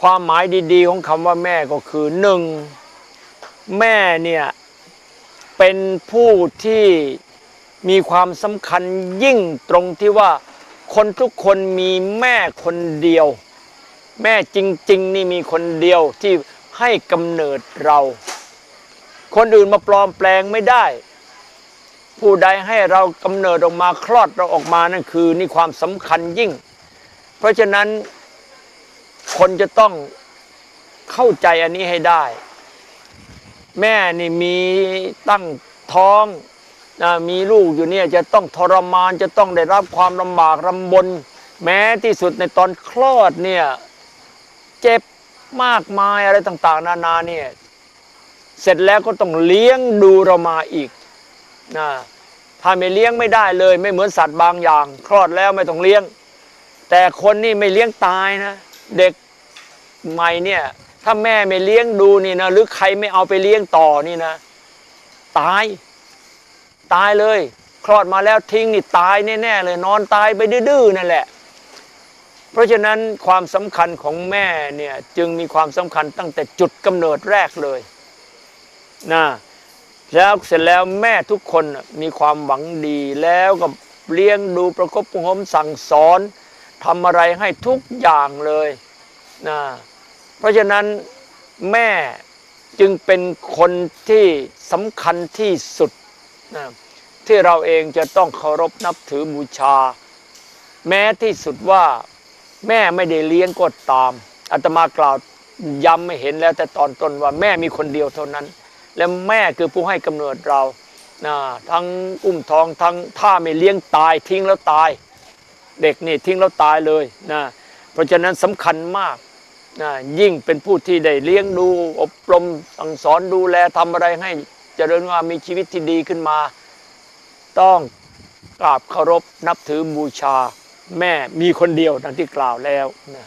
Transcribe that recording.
ความหมายดีๆ ของคำว่าแม่ก็คือหนึ่งแม่เนี่ยเป็นผู้ที่มีความสำคัญยิ่งตรงที่ว่าคนทุกคนมีแม่คนเดียว แม่จริง ๆ นี่มีคนเดียวที่ให้กำเนิดเรา คนอื่นมาปลอมแปลงไม่ได้ ผู้ใดให้เรากำเนิดออกมาคลอดเราออกมานั่นคือนี่ความสำคัญยิ่ง เพราะฉะนั้น คนจะต้องเข้าใจอันนี้ให้ได้ แม่นี่มีตั้งท้องนะมีลูกอยู่เนี่ยจะต้องทรมานจะต้องได้รับความลำบากลำบน แม้ที่สุดในตอนคลอดเนี่ยเจ็บมากมายอะไรต่างๆ นานาเนี่ยเสร็จแล้วก็ต้องเลี้ยงดูเรามาอีกนะถ้าไม่เลี้ยงไม่ได้เลย ไม่เหมือนสัตว์บางอย่าง คลอดแล้วไม่ต้องเลี้ยง แต่คนนี่ไม่เลี้ยงตายนะ เด็ก ใหม่เนี่ย ถ้าแม่ไม่เลี้ยงดูนี่นะ หรือใครไม่เอาไปเลี้ยงต่อนี่นะ ตาย ตายเลย คลอดมาแล้วทิ้งนี่ตายแน่ๆเลย นอนตายไปดื้อๆนั่นแหละ เพราะฉะนั้นความสำคัญของแม่เนี่ยจึงมีความสำคัญตั้งแต่จุดกำเนิดแรกเลยนะแล้วเสร็จแล้วแม่ทุกคนมีความหวังดีแล้วก็เลี้ยงดูประคบประหงมสั่งสอนทำอะไรให้ทุกอย่างเลย นะเพราะฉะนั้นแม่จึงเป็นคนที่สำคัญที่สุดนะที่เราเองจะต้องเคารพนับถือบูชา แม้ที่สุดว่าแม่ไม่ได้เลี้ยงก็ตามอาตมากล่าวย้ำไม่เห็นแล้วแต่ตอนต้นว่าแม่มีคนเดียวเท่านั้น และแม่คือผู้ให้กำเนิดเรานะทั้งอุ้มท้องทั้งถ้าไม่เลี้ยงตายทิ้งแล้วตาย เด็กนี่ทิ้งแล้วตายเลยนะเพราะฉะนั้นสำคัญมาก ยิ่งเป็นผู้ที่ได้เลี้ยงดูอบรมสั่งสอนดูแลทำอะไรให้เจริญว่ามมีชีวิตที่ดีขึ้นมา ต้องกราบเคารพนับถือบูชาแม่มีคนเดียวดังที่กล่าวแล้วนะ